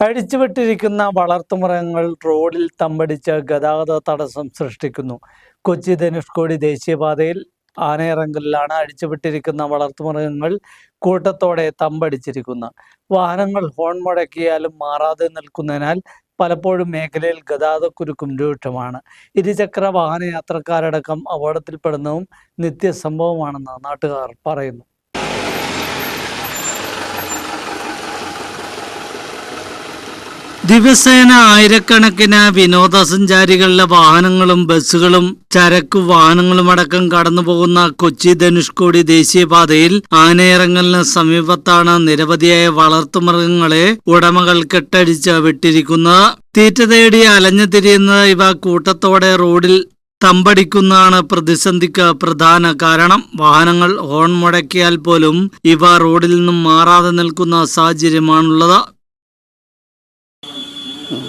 അഴിച്ചുവിട്ടിരിക്കുന്ന വളർത്തുമൃഗങ്ങൾ റോഡിൽ തമ്പടിച്ച് ഗതാഗത തടസ്സം സൃഷ്ടിക്കുന്നു. കൊച്ചി ധനുഷ്കോടി ദേശീയപാതയിൽ ആനയിറങ്കലിലാണ് അഴിച്ചുവിട്ടിരിക്കുന്ന വളർത്തുമൃഗങ്ങൾ കൂട്ടത്തോടെ തമ്പടിച്ചിരിക്കുന്നത് വാഹനങ്ങൾ ഹോൺ മുടക്കിയാലും മാറാതെ നിൽക്കുന്നതിനാൽ പലപ്പോഴും മേഖലയിൽ ഗതാഗതക്കുരുക്കും രൂക്ഷമാണ്. ഇരുചക്ര വാഹന യാത്രക്കാരടക്കം അപകടത്തിൽപ്പെടുന്നതും നിത്യസംഭവമാണെന്ന് നാട്ടുകാർ പറയുന്നു. ദിവസേന ആയിരക്കണക്കിന് വിനോദസഞ്ചാരികളുടെ വാഹനങ്ങളും ബസ്സുകളും ചരക്കു വാഹനങ്ങളും അടക്കം കടന്നു പോകുന്ന കൊച്ചി ധനുഷ്കോടി ദേശീയപാതയിൽ ആനയിറങ്ങലിന് സമീപത്താണ് നിരവധിയായ വളർത്തുമൃഗങ്ങളെ ഉടമകൾ കെട്ടടിച്ച് വിട്ടിരിക്കുന്നത്. തീറ്റ തേടി അലഞ്ഞു തിരിയുന്ന ഇവ കൂട്ടത്തോടെ റോഡിൽ തമ്പടിക്കുന്നതാണ് പ്രതിസന്ധിക്ക് പ്രധാന കാരണം. വാഹനങ്ങൾ ഹോൺ മുടക്കിയാൽ പോലും ഇവ റോഡിൽ നിന്നും മാറാതെ നിൽക്കുന്ന സാഹചര്യമാണുള്ളത്. नाम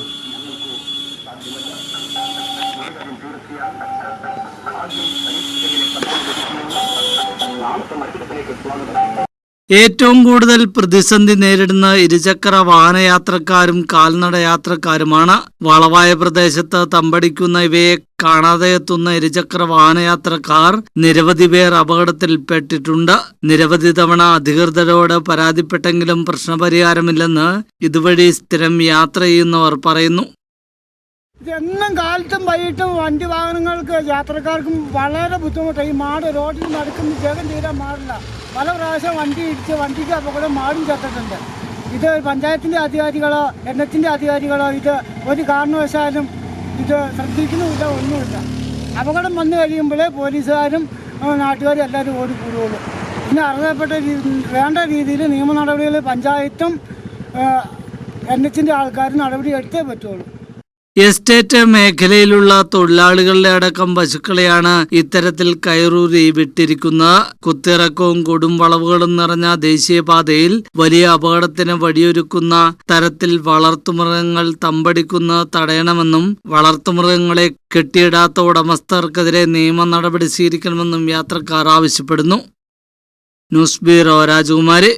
समर्पित करने के स्वागत ഏറ്റവും കൂടുതൽ പ്രതിസന്ധി നേരിടുന്ന ഇരുചക്ര വാഹനയാത്രക്കാരും കാൽനട യാത്രക്കാരുമാണ് വളവായ പ്രദേശത്ത് തമ്പടിക്കുന്ന ഇവയെ കാണാതെ എത്തുന്ന ഇരുചക്ര വാഹനയാത്രക്കാർ നിരവധി പേർ അപകടത്തിൽപ്പെട്ടിട്ടുണ്ട്. നിരവധി തവണ അധികൃതരോട് പരാതിപ്പെട്ടെങ്കിലും പ്രശ്നപരിഹാരമില്ലെന്ന് ഇതുവഴി സ്ഥിരം യാത്ര ചെയ്യുന്നവർ പറയുന്നു. എന്നും കാലത്തും വൈകിട്ടും വണ്ടി വാഹനങ്ങൾക്ക് യാത്രക്കാർക്കും വളരെ ബുദ്ധിമുട്ടാണ്. ഈ മാട് റോഡിൽ നടക്കുന്ന ജഗം തീരാൻ മാറില്ല പല പ്രാവശ്യം വണ്ടി ഇടിച്ച് വണ്ടിക്ക് അപകടം മാടും ചത്തിട്ടുണ്ട്. ഇത് പഞ്ചായത്തിന്റെ അധികാരികളോ എണ്ണത്തിന്റെ അധികാരികളോ ഇത് ഒരു കാരണവശാലും ഇത് ശ്രദ്ധിക്കുന്നുമില്ല ഒന്നുമില്ല. അപകടം വന്നു കഴിയുമ്പോഴേ പോലീസുകാരും നാട്ടുകാരും എല്ലാവരും ഓടിക്കൂടുകയുള്ളൂ പിന്നെ അർഹതപ്പെട്ട വേണ്ട രീതിയിൽ നിയമ നടപടികൾ പഞ്ചായത്തും എൻ എച്ചിന്റെ ആൾക്കാരും നടപടി എടുത്തേ പറ്റുള്ളൂ. എസ്റ്റേറ്റ് മേഖലയിലുള്ള തൊഴിലാളികളുടെ അടക്കം പശുക്കളെയാണ് ഇത്തരത്തിൽ കയറൂരി വിട്ടിരിക്കുന്നത് കുത്തിറക്കവും കൊടും വളവുകളും നിറഞ്ഞ ദേശീയപാതയിൽ വലിയ അപകടത്തിന് വഴിയൊരുക്കുന്ന തരത്തിൽ വളർത്തുമൃഗങ്ങൾ തമ്പടിക്കുന്ന തടയണമെന്നും വളർത്തുമൃഗങ്ങളെ കെട്ടിയിടാത്ത ഉടമസ്ഥർക്കെതിരെ നിയമ നടപടി സ്വീകരിക്കണമെന്നും യാത്രക്കാർ ആവശ്യപ്പെടുന്നു. ന്യൂസ് ബ്യൂറോ രാജകുമാരി.